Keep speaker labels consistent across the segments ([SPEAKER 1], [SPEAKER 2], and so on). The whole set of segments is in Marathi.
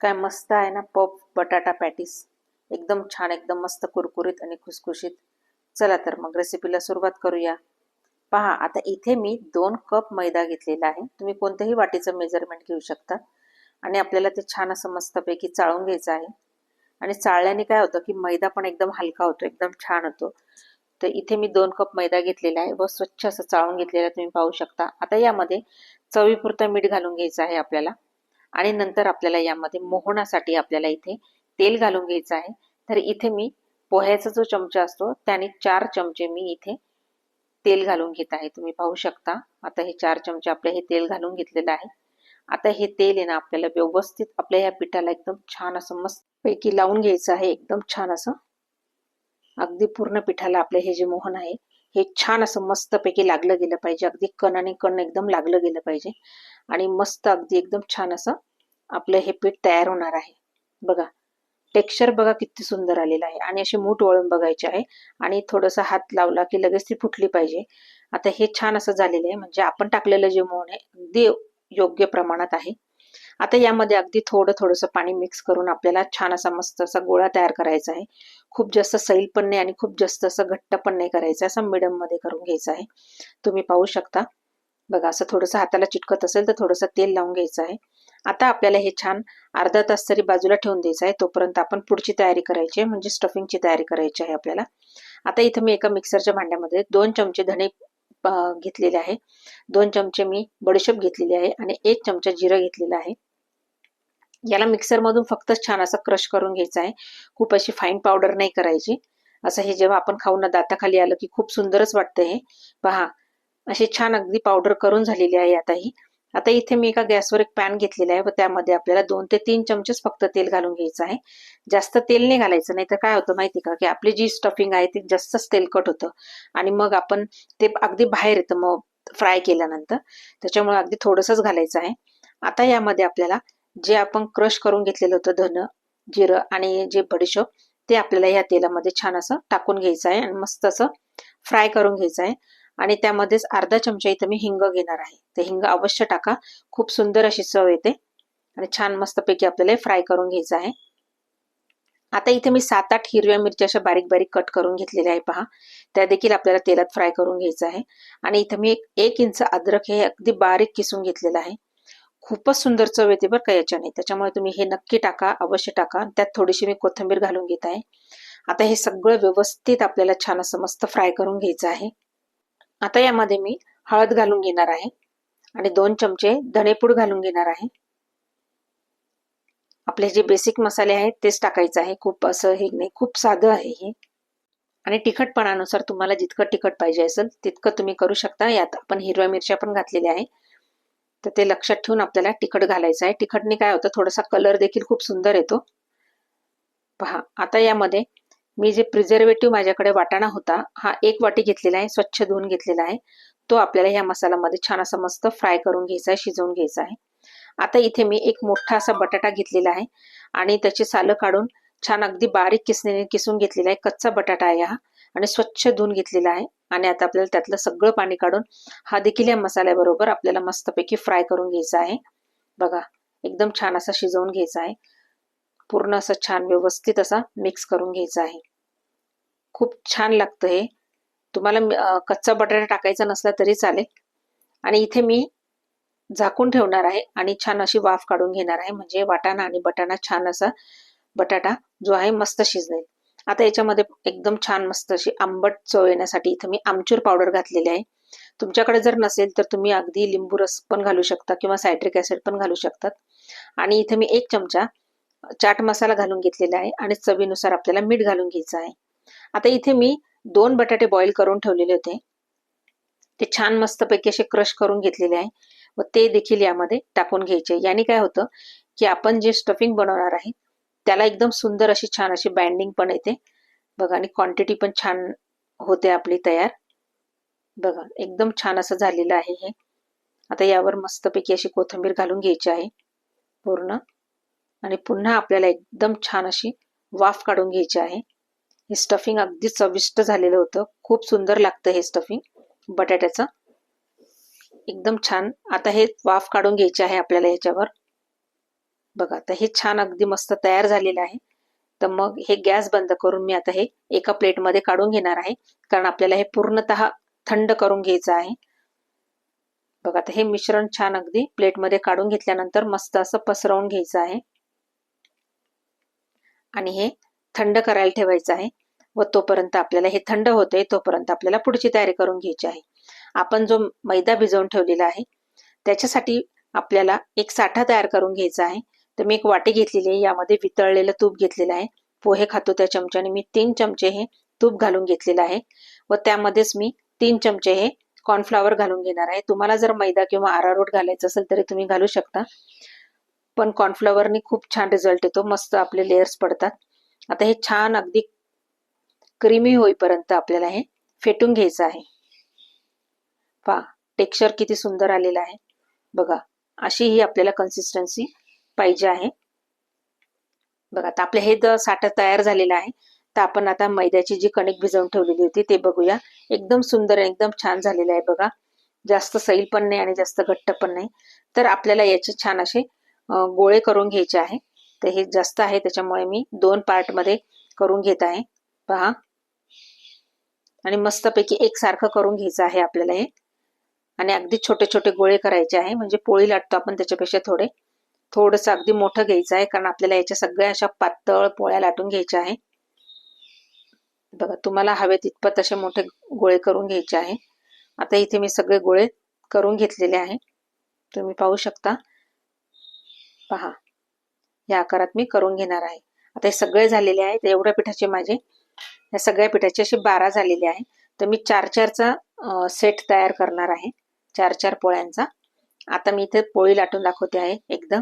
[SPEAKER 1] काय मस्त आहे ना पप बटाटा पॅटीस. एकदम छान एकदम मस्त कुरकुरीत आणि खुसखुशीत. चला तर मग रेसिपीला सुरुवात करूया. पहा आता इथे मी दोन कप मैदा घेतलेला आहे. तुम्ही कोणत्याही वाटीचं मेजरमेंट घेऊ शकता. आणि आपल्याला ते छान असं मस्तपैकी चाळून घ्यायचं आहे. आणि चाळल्याने काय होतं की मैदा पण एकदम हलका होतो एकदम छान होतो. तर इथे मी दोन कप मैदा घेतलेला आहे व स्वच्छ असं चाळून घेतलेला तुम्ही पाहू शकता. आता यामध्ये चवीपुरतं मीठ घालून घ्यायचं आहे आपल्याला. आणि नंतर आपल्याला यामध्ये मोहनासाठी आपल्याला इथे तेल घालून घ्यायचं आहे. तर इथे मी पोह्याचा जो चमचा असतो त्याने चार चमचे मी इथे तेल घालून घेत आहे. तुम्ही पाहू शकता आता हे चार चमचे आपले हे तेल घालून घेतलेलं आहे. आता हे तेल आहे ना आपल्याला व्यवस्थित आपल्या ह्या पिठाला एकदम छान असं मस्त पैकी लावून घ्यायचं आहे. एकदम छान असं अगदी पूर्ण पिठाला आपले हे जे मोहन आहे हे छान असं मस्तपैकी लागलं गेलं पाहिजे. अगदी कण आणि कण एकदम लागलं गेलं पाहिजे. आणि मस्त अगदी एकदम छान असं आपलं हे पीठ तयार होणार आहे. बघा टेक्स्चर बघा किती सुंदर आलेलं आहे आणि अशी मूठ वळून बघायचे आहे आणि थोडंसं हात लावला की लगेच ती फुटली पाहिजे. आता हे छान असं झालेलं आहे म्हणजे आपण टाकलेलं जे मोहन आहे अगदी योग्य प्रमाणात आहे. आता यामध्ये अगदी थोडं थोडंसं पाणी मिक्स करून आपल्याला छान असा मस्त असा गोळा तयार करायचा आहे. खूप जास्त सैल पण नाही आणि खूप जास्त असं घट्ट पण नाही करायचं असं मिडममध्ये करून घ्यायचं आहे. तुम्ही पाहू शकता. बघा असं थोडंसं हाताला चिटकत असेल तर थोडंसं तेल लावून घ्यायचं आहे. आता आपल्याला हे छान अर्धा तास तरी बाजूला ठेवून द्यायचं आहे. तोपर्यंत आपण पुढची तयारी करायची आहे म्हणजे स्टफिंगची तयारी करायची आहे आपल्याला. आता इथं मी एका मिक्सरच्या भांड्यामध्ये दोन चमचे धणे घेतलेले आहे. दोन चमचे मी बडीशेप घेतलेली आहे आणि एक चमचा जिरं घेतलेलं आहे. याला मिक्सरमधून फक्त छान असं क्रश करून घ्यायचं आहे. खूप अशी फाईन पावडर नाही करायची. असं हे जेव्हा आपण खाऊन दाताखाली आलं की खूप सुंदरच वाटतं हे. पहा अशी छान अगदी पावडर करून झालेली आहे आता ही. आता इथे मी एका गॅसवर एक पॅन घेतलेला आहे व त्यामध्ये आपल्याला दोन ते तीन चमचेच फक्त तेल घालून घ्यायचं आहे. जास्त तेल नाही घालायचं नाही तर काय होतं माहिती का? की आपली जी स्टफिंग आहे ती जास्तच तेलकट होतं. आणि मग आपण ते अगदी बाहेर येतं मग फ्राय केल्यानंतर. त्याच्यामुळे अगदी थोडंसंच घालायचं आहे. आता यामध्ये आपल्याला जे आपण क्रश करून घेतलेलं होतं धन जिरं आणि जे बडीशोप ते आपल्याला या तेलामध्ये छान असं टाकून घ्यायचं आहे आणि मस्त असं फ्राय करून घ्यायचं आहे. आणि त्यामध्येच अर्धा चमचा इथं मी हिंग घेणार आहे. ते हिंग अवश्य टाका. खूप सुंदर अशी चव येते. आणि छान मस्तपैकी आपल्याला फ्राय करून घ्यायचं आहे. आता इथे मी सात आठ हिरव्या मिरच्या अशा बारीक बारीक कट करून घेतलेल्या आहे पहा. त्या देखील आपल्याला तेलात फ्राय करून घ्यायचं आहे. आणि इथं मी एक एक इंच अद्रक हे अगदी बारीक किसून घेतलेलं आहे. खूपच सुंदर चव येते बरं का याच्याने. त्याच्यामुळे तुम्ही हे नक्की टाका अवश्य टाका. त्यात थोडीशी मी कोथिंबीर घालून घेत आहे. आता हे सगळं व्यवस्थित आपल्याला छान असं मस्त फ्राय करून घ्यायचं आहे. आता यामध्ये मी हळद घालून घेणार आहे आणि दोन चमचे धणेपूड घालून घेणार आहे. आपले जे बेसिक मसाले आहेत तेच टाकायचं आहे. खूप असं हे नाही खूप साधं आहे हे. आणि तिखटपणानुसार तुम्हाला जितकं तिखट पाहिजे असेल तितकं तुम्ही करू शकता. यात आपण हिरव्या मिरच्या पण घातलेल्या आहे. तर ते लक्षात ठेवून आपल्याला तिखट घालायचं आहे. तिखटने काय होतं थोडासा कलर देखील खूप सुंदर येतो. पहा आता यामध्ये मी जे प्रिझर्वेटिव्ह माझ्याकडे वाटाणा होता हा एक वाटी घेतलेला आहे स्वच्छ धुवून घेतलेला आहे. तो आपल्याला ह्या मसाल्यामध्ये छान असा मस्त फ्राय करून घ्यायचा आहे शिजवून घ्यायचा आहे. आता इथे मी एक मोठा असा बटाटा घेतलेला आहे आणि त्याची सालं काढून छान अगदी बारीक किसणीने किसून घेतलेला आहे. कच्चा बटाटा आहे हा आणि स्वच्छ धुवून घेतलेला आहे आणि आता आपल्याला त्यातलं सगळं पाणी काढून हा देखील या मसाल्याबरोबर आपल्याला मस्तपैकी फ्राय करून घ्यायचा आहे. बघा एकदम छान असा शिजवून घ्यायचा आहे. पूर्ण असं छान व्यवस्थित असा मिक्स करून घ्यायचा आहे. खूप छान लागतं हे. तुम्हाला कच्चा बटाटा टाकायचा नसला तरी चालेल. आणि इथे मी झाकून ठेवणार आहे आणि छान अशी वाफ काढून घेणार आहे. म्हणजे वाटाणा आणि बटाणा छान असा बटाटा जो आहे मस्त शिजेल आता याच्यामध्ये एकदम छान मस्त अशी आंबट चव येण्यासाठी इथं मी आमचूर पावडर घातलेली आहे. तुमच्याकडे जर नसेल तर तुम्ही अगदी लिंबू रस पण घालू शकता किंवा सायट्रिक ऍसिड पण घालू शकतात. आणि इथे मी एक चमचा चाट मसाला घालून घेतलेला आहे आणि चवीनुसार आपल्याला मीठ घालून घ्यायचं आहे. आता इथे मी दोन बटाटे बॉईल करून ठेवलेले होते. ते छान मस्तपैकी असे क्रश करून घेतलेले आहे. व ते देखील यामध्ये टाकून घ्यायचे. याने काय होतं की आपण जे स्टफिंग बनवणार आहे त्याला एकदम सुंदर अशी छान अशी बँडिंग पण येते. बघा आणि क्वांटिटी पण छान होते आपली तयार. बघा एकदम छान असं झालेलं आहे हे. आता यावर मस्तपैकी अशी कोथिंबीर घालून घ्यायची आहे. पूर्ण. आणि पुन्हा आपल्याला एकदम छान अशी वाफ काढून घ्यायची आहे. हे स्टफिंग अगदी चविष्ट झालेलं होतं. खूप सुंदर लागतं हे स्टफिंग बटाट्याचं. एकदम छान. आता हे वाफ काढून घ्यायचे आहे आपल्याला याच्यावर बघा आता हे छान अगदी मस्त तयार झालेलं आहे. तर मग हे गॅस बंद करून मी आता हे एका प्लेटमध्ये काढून घेणार आहे. कारण आपल्याला हे पूर्णतः थंड करून घ्यायचं आहे. बघा आता हे मिश्रण छान अगदी प्लेटमध्ये काढून घेतल्यानंतर मस्त असं पसरवून घ्यायचं आहे. आणि हे थंड करायला ठेवायचं आहे व तोपर्यंत आपल्याला हे थंड होते तोपर्यंत आपल्याला पुढची तयारी करून घ्यायची आहे. आपण जो मैदा भिजवून ठेवलेला आहे त्याच्यासाठी आपल्याला एक साठा तयार करून घ्यायचा आहे. तर मी एक वाटी घेतलेली आहे यामध्ये वितळलेलं तूप घेतलेलं आहे. पोहे खातो त्या चमच्याने मी तीन चमचे हे तूप घालून घेतलेलं आहे. व त्यामध्येच मी तीन चमचे हे कॉर्नफ्लॉवर घालून घेणार आहे. तुम्हाला जर मैदा किंवा आरारोट घालायचं असेल तरी तुम्ही घालू शकता. पण कॉर्नफ्लॉवरनी खूप छान रिझल्ट येतो. मस्त आपले लेयर्स पडतात. आता हे छान अगदी क्रीमी होईपर्यंत आपल्याला हे फेटून घ्यायचं आहे. पा टेक्स्चर किती सुंदर आलेलं आहे. बघा अशी ही आपल्याला कन्सिस्टन्सी पाहिजे आहे. बघा आता आपलं हे द साठा तयार झालेलं आहे. तर आपण आता मैद्याची जी कणिक भिजवून ठेवलेली होती ते बघूया. एकदम सुंदर एकदम छान झालेलं आहे बघा. जास्त सैल पण नाही आणि जास्त घट्ट पण नाही. तर आपल्याला याचे छान असे गोळे करून घ्यायचे आहे. तर हे जास्त आहे त्याच्यामुळे मी दोन पार्टमध्ये करून घेत आहे. पहा. आणि मस्तपैकी एकसारखं करून घ्यायचं आहे आपल्याला हे. आणि अगदी छोटे छोटे गोळे करायचे आहे. म्हणजे पोळी लाटतो आपण त्याच्यापेक्षा थोडे. थोडस अगदी मोठं घ्यायचं आहे कारण आपल्याला याच्या सगळ्या अशा पातळ पोळ्या लाटून घ्यायच्या आहे. बघा तुम्हाला हवे तितपत असे मोठे गोळे करून घ्यायचे आहे. आता इथे मी सगळे गोळे करून घेतलेले आहे. तुम्ही पाहू शकता. पहा. या आकारात मी करून घेणार आहे. आता हे सगळे झालेले आहेत. एवढ्या पिठाचे माझे. या सगळ्या पिठाचे असे बारा झालेले आहे तर मी चार चारचा सेट तयार करणार आहे. चार चार पोळ्यांचा. आता मी इथे पोळी लाटून दाखवते आहे एकदम.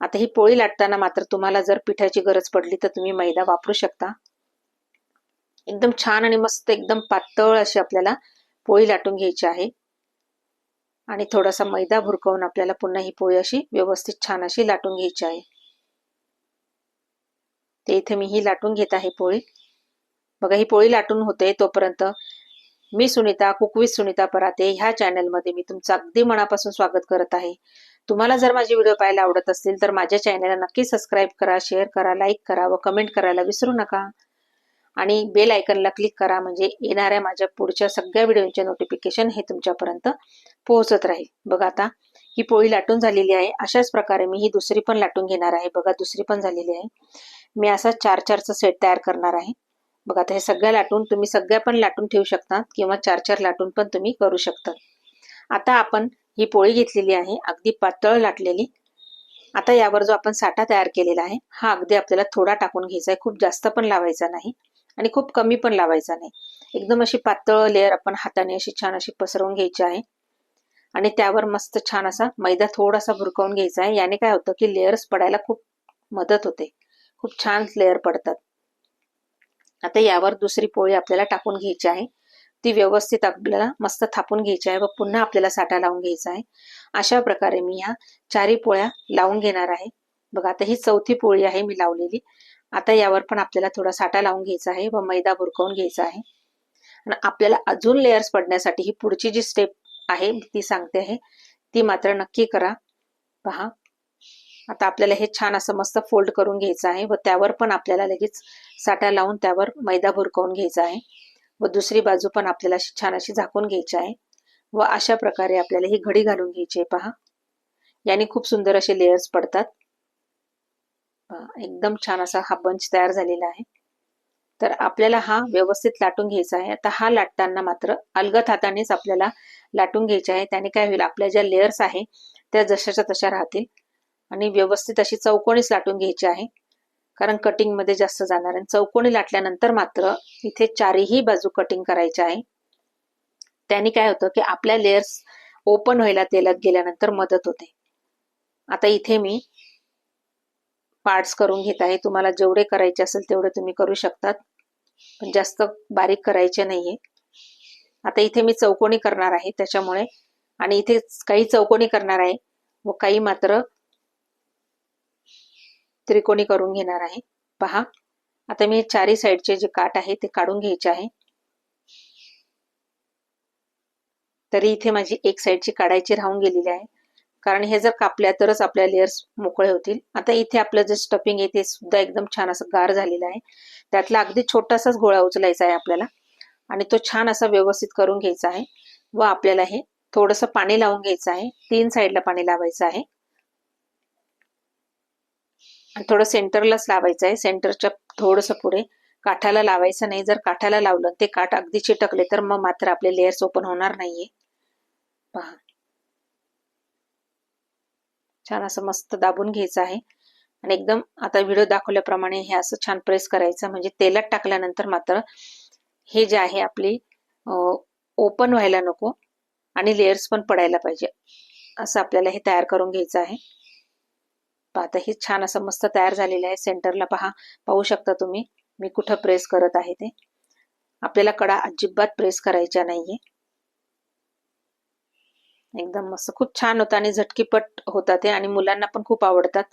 [SPEAKER 1] आता ही पोळी लाटताना मात्र तुम्हाला जर पिठाची गरज पडली तर तुम्ही मैदा वापरू शकता. एकदम छान आणि मस्त एकदम पातळ अशी आपल्याला पोळी लाटून घ्यायची आहे. आणि थोडासा मैदा भुरकवून आपल्याला पुन्हा ही पोळी अशी व्यवस्थित छान अशी लाटून घ्यायची आहे. ते इथे मी ही लाटून घेत आहे पोळी. बघा ही पोळी लाटून होते तोपर्यंत मी सुनीता कुकवीस सुनीता पराते ह्या चॅनलमध्ये मी तुमचं अगदी मनापासून स्वागत करत आहे. तुम्हाला जर माझे व्हिडिओ पाहायला आवडत असतील तर माझ्या चॅनलला नक्की सबस्क्राईब करा शेअर करा लाईक करा व कमेंट करायला विसरू नका. आणि बेल आयकनला क्लिक करा म्हणजे येणाऱ्या माझ्या पुढच्या सगळ्या व्हिडिओचे नोटिफिकेशन हे तुमच्यापर्यंत पोहोचत राहील. बघा आता ही पोळी लाटून झालेली आहे. अशाच प्रकारे मी ही दुसरी पण लाटून घेणार आहे. बघा दुसरी पण झालेली आहे. मी असा चार चारचा सेट तयार करणार आहे. बघा आता हे सगळ्या लाटून तुम्ही सगळ्या पण लाटून ठेवू शकता किंवा चार चार लाटून पण तुम्ही करू शकता आता आपण ही पोळी घेतलेली आहे. अगदी पातळ लाटलेली. आता यावर जो आपण साठा तयार केलेला आहे हा अगदी आपल्याला थोडा टाकून घ्यायचा आहे. खूप जास्त पण लावायचा नाही आणि खूप कमी पण लावायचा नाही. एकदम अशी पातळ लेअर आपण हाताने अशी छान अशी पसरवून घ्यायची आहे. आणि त्यावर मस्त छान असा मैदा थोडासा भुरकावून घ्यायचा आहे. याने काय होतं की लेअर्स पडायला खूप मदत होते. खूप छान लेअर पडतात. आता यावर दुसरी पोळी आपल्याला टाकून घ्यायची आहे. ती व्यवस्थित आपल्याला मस्त थापून घ्यायची आहे व पुन्हा आपल्याला साठा लावून घ्यायचा आहे. अशा प्रकारे मी ह्या चारी पोळ्या लावून घेणार आहे. बघा आता ही चौथी पोळी आहे मी लावलेली. आता यावर पण आपल्याला थोडा साठा लावून घ्यायचा आहे व मैदा भुरकावून घ्यायचा आहे. आणि आपल्याला अजून लेयर्स पडण्यासाठी ही पुढची जी स्टेप आहे ती सांगते आहे. ती मात्र नक्की करा. पहा. आता आपल्याला हे छान असं मस्त फोल्ड करून घ्यायचं आहे व त्यावर पण आपल्याला लगेच साठा लावून त्यावर मैदा भुरकवून घ्यायचा आहे. व दुसरी बाजू पण आपल्याला छान अशी झाकून घ्यायची आहे. व अशा प्रकारे आपल्याला ही घडी घालून घ्यायची आहे पहा. याने खूप सुंदर असे लेयर्स पडतात. एकदम छान असा हा बंच तयार झालेला आहे. तर आपल्याला हा व्यवस्थित लाटून घ्यायचा आहे. आता हा लाटताना मात्र अलगत हातानेच आपल्याला लाटून घ्यायचे आहे. त्याने काय होईल आपल्या ज्या लेयर्स आहे त्या जशाच्या तशा राहतील. आणि व्यवस्थित अशी चौकोनीच लाटून घ्यायची आहे. कारण कटिंगमध्ये जास्त जाणार आहे. चौकोनी लाटल्यानंतर मात्र इथे चारही बाजू कटिंग करायची आहे. त्याने काय होतं की आपल्या लेयर्स ओपन व्हायला तेलात गेल्यानंतर मदत होते. आता इथे मी पार्ट्स करून घेत आहे. तुम्हाला जेवढे करायचे असेल तेवढे तुम्ही करू शकतात. पण जास्त बारीक करायचे नाहीये. आता इथे मी चौकोनी करणार आहे त्याच्यामुळे. आणि इथे काही चौकोनी करणार आहे व काही मात्र त्रिकोणी करून घेणार आहे. पहा. आता मी चारी साईडचे जे काट आहे ते काढून घ्यायचे आहे. तरी इथे माझी एक साईडची काढायची राहून गेलेली आहे. कारण हे जर कापल्या तरच आपल्या लेअर्स मोकळे होतील. आता इथे आपलं जे स्टफिंग आहे ते सुद्धा एकदम छान असं गार झालेलं आहे. त्यातला अगदी छोटासाच गोळा उचलायचा आहे आपल्याला. आणि तो छान असा व्यवस्थित करून घ्यायचा आहे. व आपल्याला हे थोडंसं पाणी लावून घ्यायचं आहे. तीन साईडला पाणी लावायचं आहे. आणि थोडं सेंटरलाच लावायचं आहे. सेंटरच्या थोडंसं पुढे काठाला लावायचं नाही. जर काठाला लावलं ते काठ अगदी चिटकले तर मग मात्र आपले लेअर्स ओपन होणार नाहीये. पहा. छान असं मस्त दाबून घ्यायचं आहे. आणि एकदम आता व्हिडिओ दाखवल्याप्रमाणे हे असं छान प्रेस करायचं. म्हणजे तेलात टाकल्यानंतर मात्र हे जे आहे आपली ओपन व्हायला नको आणि लेयर्स पण पडायला पाहिजे. असं आपल्याला हे तयार करून घ्यायचं आहे. आता हे छान असं मस्त तयार झालेलं आहे. सेंटरला पहा पाहू शकता तुम्ही. मी कुठं प्रेस करत आहे ते. आपल्याला कडा अजिबात प्रेस करायच्या नाहीये. एकदम मस्त खूप छान होतं आणि झटकीपट होतात ते आणि मुलांना पण खूप आवडतात.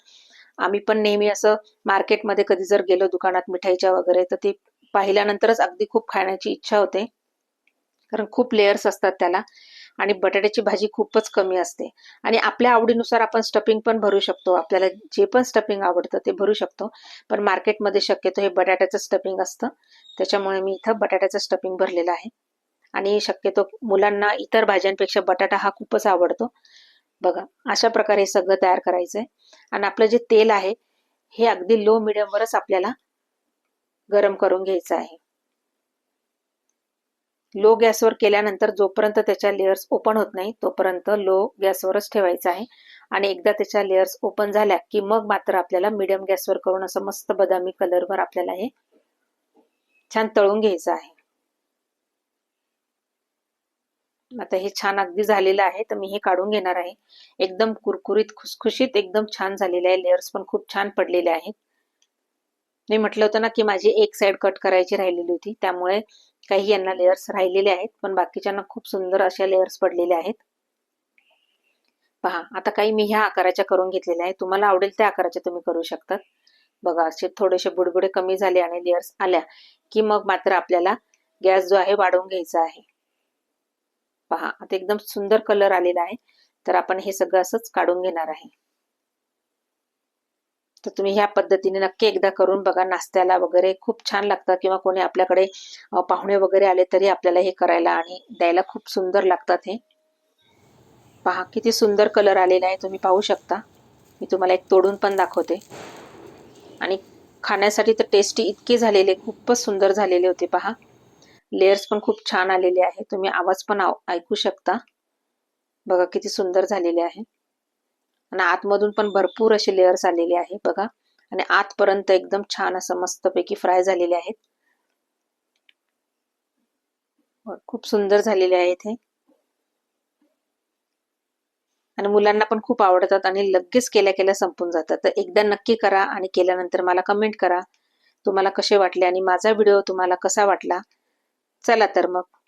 [SPEAKER 1] आम्ही पण नेहमी असं मार्केटमध्ये कधी जर गेलो दुकानात मिठाईच्या वगैरे तर ते पाहिल्यानंतरच अगदी खूप खाण्याची इच्छा होते. कारण खूप लेयर्स असतात त्याला आणि बटाट्याची भाजी खूपच कमी असते. आणि आपल्या आवडीनुसार आपण स्टफिंग पण भरू शकतो. आपल्याला जे पण स्टफिंग आवडतं ते भरू शकतो. पण मार्केटमध्ये शक्यतो हे बटाट्याचं स्टफिंग असतं. त्याच्यामुळे मी इथं बटाट्याचं स्टफिंग भरलेलं आहे. आणि शक्यतो मुलांना इतर भाज्यांपेक्षा बटाटा हा खूपच आवडतो. बघा अशा प्रकारे सगळं तयार करायचं आहे आणि आपलं जे तेल आहे हे अगदी लो मिडियमवरच आपल्याला गरम करून घ्यायचं आहे. लो गॅसवर केल्यानंतर जोपर्यंत त्याच्या लेअर्स ओपन होत नाही तोपर्यंत लो गॅसवरच ठेवायचं आहे. आणि एकदा त्याच्या लेअर्स ओपन झाल्या की मग मात्र आपल्याला मिडियम गॅसवर करून असं मस्त बदामी कलरवर आपल्याला हे छान तळून घ्यायचं आहे. आता हे छान अगदी झालेलं आहे तर मी हे काढून घेणार आहे. एकदम कुरकुरीत खुसखुशीत एकदम छान झालेले आहे. लेअर्स पण खूप छान पडलेले आहेत. मी म्हटलं होतं ना की माझी एक साइड कट करायची राहिलेली होती. त्यामुळे काही यांना लेअर्स राहिलेले आहेत पण बाकीच्यांना खूप सुंदर अशा लेअर्स पडलेल्या आहेत. पहा आता काही मी ह्या आकाराच्या करून घेतलेल्या आहेत. तुम्हाला आवडेल त्या आकाराच्या तुम्ही करू शकतात बघा असे थोडेसे बुडबुडे कमी झाले आणि लेअर्स आल्या की मग मात्र आपल्याला गॅस जो आहे वाढवून घ्यायचा आहे. पहा आता एकदम सुंदर कलर आलेला आहे. तर आपण हे सगळं असंच काढून घेणार आहे. तर तुम्ही ह्या पद्धतीने नक्की एकदा करून बघा नाश्त्याला वगैरे खूप छान लागतं किंवा कोणी आपल्याकडे पाहुणे वगैरे आले तरी आपल्याला हे करायला आणि द्यायला खूप सुंदर लागतात हे. पहा किती सुंदर कलर आलेला आहे तुम्ही पाहू शकता. मी तुम्हाला एक तोडून पण दाखवते. आणि खाण्यासाठी तर टेस्टी इतके झालेले खूपच सुंदर झालेले होते पहा. लेयर्स पण खूप छान आलेले आहे. तुम्ही आवाज पण ऐकू शकता. बघा किती सुंदर झालेले आहे. आणि आतमधून पण भरपूर असे लेअर्स आलेले आहे बघा. आणि आतपर्यंत एकदम छान असं मस्तपैकी फ्राय झालेले आहेत. खूप सुंदर झालेले आहेत हे आणि मुलांना पण खूप आवडतात आणि लगेच केल्या केल्या संपून जातात. तर एकदा नक्की करा आणि केल्यानंतर मला कमेंट करा. तुम्हाला कसे वाटले आणि माझा व्हिडिओ तुम्हाला कसा वाटला? चला तर मग.